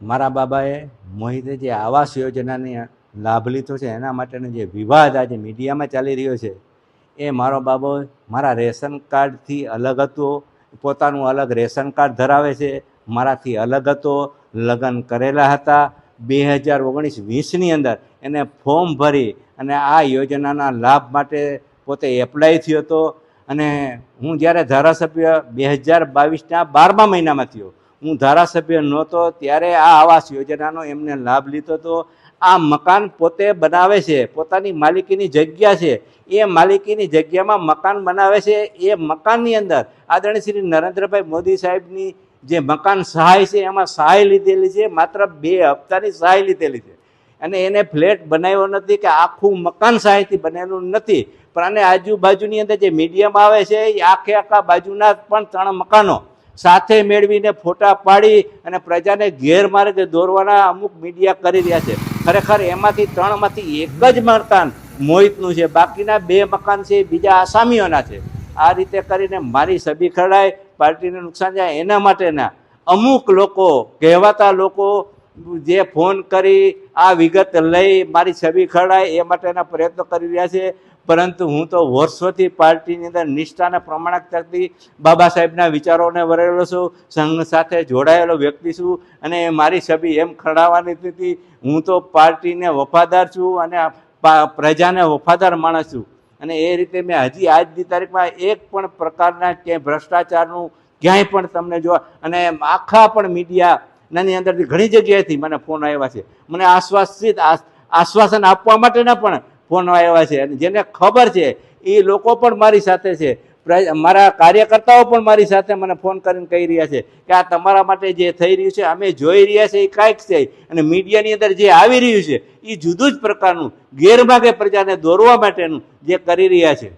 મારા બાબાએ મોહિતે જે આવાસ યોજનાની લાભ લીધો છે, એના માટેનો જે વિવાદ આજે મીડિયામાં ચાલી રહ્યો છે, એ મારો બાબો મારા રેશન કાર્ડથી અલગ હતો, પોતાનું અલગ રેશન કાર્ડ ધરાવે છે, મારાથી અલગ હતો, લગ્ન કરેલા હતા, બે હજાર ઓગણીસ વીસની અંદર એને ફોર્મ ભરી અને આ યોજનાના લાભ માટે પોતે એપ્લાય થયો હતો અને હું જ્યારે ધારાસભ્ય બે હજાર બાવીસના બારમા મહિનામાં થયો હું ધારાસભ્ય નહોતો, ત્યારે આ આવાસ યોજનાનો એમને લાભ લીધો હતો આ મકાન પોતે બનાવે છે, પોતાની માલિકીની જગ્યા છે. એ માલિકીની જગ્યામાં મકાન બનાવે છે, એ મકાનની અંદર આદરણીય શ્રી નરેન્દ્રભાઈ મોદી સાહેબની જે મકાન સહાય છે, એમાં સહાય લીધેલી છે, માત્ર બે હપ્તાની સહાય લીધેલી છે. અને એને ફ્લેટ બનાવ્યો નથી કે આખું મકાન સહાયથી બનેલું નથી. પણ આને આજુબાજુની અંદર જે મીડિયમ આવે છે, એ આખે આખા બાજુના પણ ત્રણ મકાનો. સાથે મેળવીને ફોટા પાડી અને પ્રજાને ગેરમાર્ગે દોરવાના અમુક મીડિયા કરી રહ્યા છે. ખરેખર એમાંથી ત્રણમાંથી એક જ મકાન મોહિતનું છે. બાકીના બે મકાન છે બીજા આસામીઓના છે. આ રીતે કરીને મારી છબી ખરડાય, પાર્ટીને નુકસાન જાય, એના માટેના અમુક લોકો, કહેવાતા લોકો જે ફોન કરી, આ વિગત લઈ મારી છબી ખરડાય એ માટેના પ્રયત્નો કરી રહ્યા છે. પરંતુ હું તો વર્ષોથી પાર્ટીની અંદર નિષ્ઠાને પ્રમાણક થતી બાબા સાહેબના વિચારોને વરેલો છું, સંઘ સાથે જોડાયેલો વ્યક્તિ છું અને મારી છબી એમ ખડાવવાની હતી હું તો પાર્ટીને વફાદાર છું અને પ્રજાને વફાદાર માણસ છું. અને એ રીતે મેં હજી આજની તારીખમાં એક પણ પ્રકારના ક્યાંય ભ્રષ્ટાચારનું ક્યાંય પણ તમને જોવા, અને આખા પણ મીડિયાની અંદરથી ઘણી જગ્યાએથી મને ફોન આવ્યા છે. મને આશ્વાસિત આશ્વાસન આપવા માટેના પણ ફોન આવ્યા છે. અને જેને ખબર છે એ લોકો પણ મારી સાથે છે. મારા કાર્યકર્તાઓ પણ મારી સાથે મને ફોન કરીને કહી રહ્યા છે કે આ તમારા માટે જે થઈ રહ્યું છે, અમે જોઈ રહ્યા છે એ કાંઈક છે. અને મીડિયાની અંદર જે આવી રહ્યું છે એ જુદું જ પ્રકારનું ગેરભાગે પ્રજાને દોરવા માટેનું જે કરી રહ્યા છે.